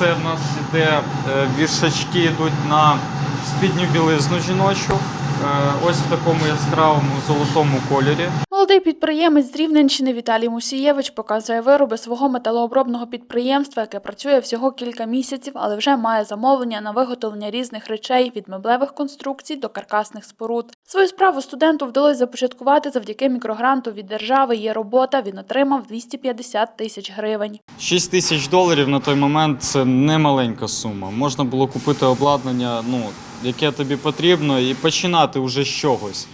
це в нас іде е, вішачки йдуть на спідню білизну жіночу. Е, Ось в такому яскравому золотому кольорі. Молодий підприємець з Рівненщини Віталій Мусієвич показує вироби свого металообробного підприємства, яке працює всього кілька місяців, але вже має замовлення на виготовлення різних речей від меблевих конструкцій до каркасних споруд. Свою справу студенту вдалося започаткувати завдяки мікрогранту від держави. Є робота. Він отримав 250 тисяч гривень. 6 тисяч доларів на той момент це не маленька сума. Можна було купити обладнання, ну, яке тобі потрібно, і починати вже з чогось,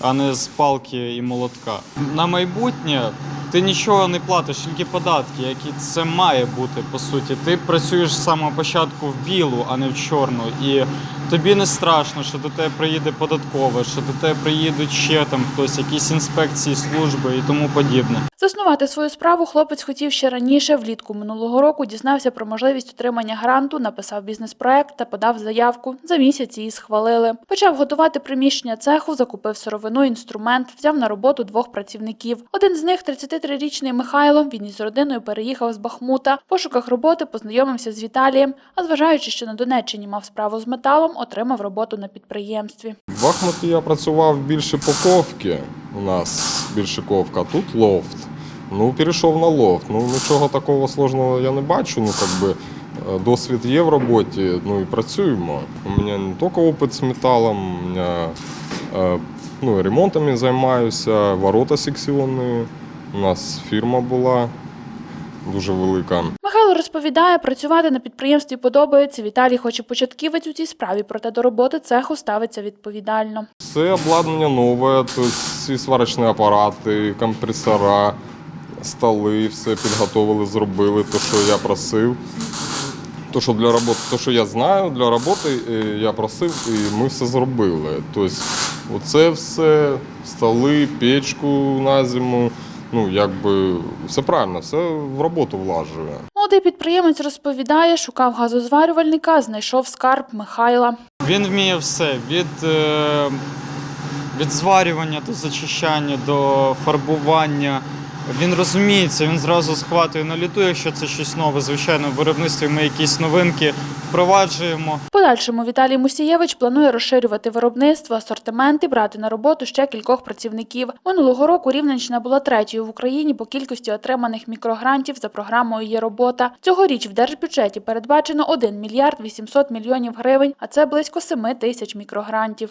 а не з палки і молотка. На майбутнє ти нічого не платиш, тільки податки, які це має бути по суті. Ти працюєш з початку в білу, а не в чорну. І тобі не страшно, що до тебе приїде податкове, що до тебе приїдуть ще там хтось, якісь інспекції, служби і тому подібне. Заснувати свою справу хлопець хотів ще раніше. Влітку минулого року дізнався про можливість отримання гранту, написав бізнес-проект та подав заявку. За місяць її схвалили. Почав готувати приміщення цеху, закупив сировину, інструмент, взяв на роботу двох працівників. Один з них 33-річний Михайло. Із родиною переїхав з Бахмута. В пошуках роботи познайомився з Віталієм. А зважаючи, що на Донеччині мав справу з металом, отримав роботу на підприємстві. В Бахмуті я працював більше по ковки. У нас більше ковка, тут лофт. Ну, перейшов на лофт. Ну, нічого такого сложного я не бачу. Ну, как би, е, досвід є в роботі, ну і працюємо. У мене не тільки опит з металом, у мене е, ну, ремонтами займаюся, ворота секціонні. У нас фірма була дуже велика. Михайло розповідає, працювати на підприємстві подобається. Віталій, хоч і початківець у цій справі, проте до роботи цеху ставиться відповідально. Все обладнання нове, тобто всі сварочні апарати, компресора, столи, все підготовили, зробили, те, що я просив. То, що для роботи, то, що я знаю, для роботи е, я просив, і ми все зробили. Тобто, оце все, столи, печку на зиму. Ну, якби все правильно, все в роботу влажує. Молодий підприємець розповідає, шукав газозварювальника, знайшов скарб Михайла. Він вміє все від, е, від зварювання до зачищання, до фарбування. Він розуміється, він зразу схватує на літу, якщо це щось нове. Звичайно, в виробництві ми якісь новинки впроваджуємо. Подальшому Віталій Мусієвич планує розширювати виробництво, асортимент і брати на роботу ще кількох працівників. Минулого року Рівненщина була третьою в Україні по кількості отриманих мікрогрантів за програмою «Є робота». Цьогоріч в держбюджеті передбачено 1 мільярд 800 мільйонів гривень, а це близько 7 тисяч мікрогрантів.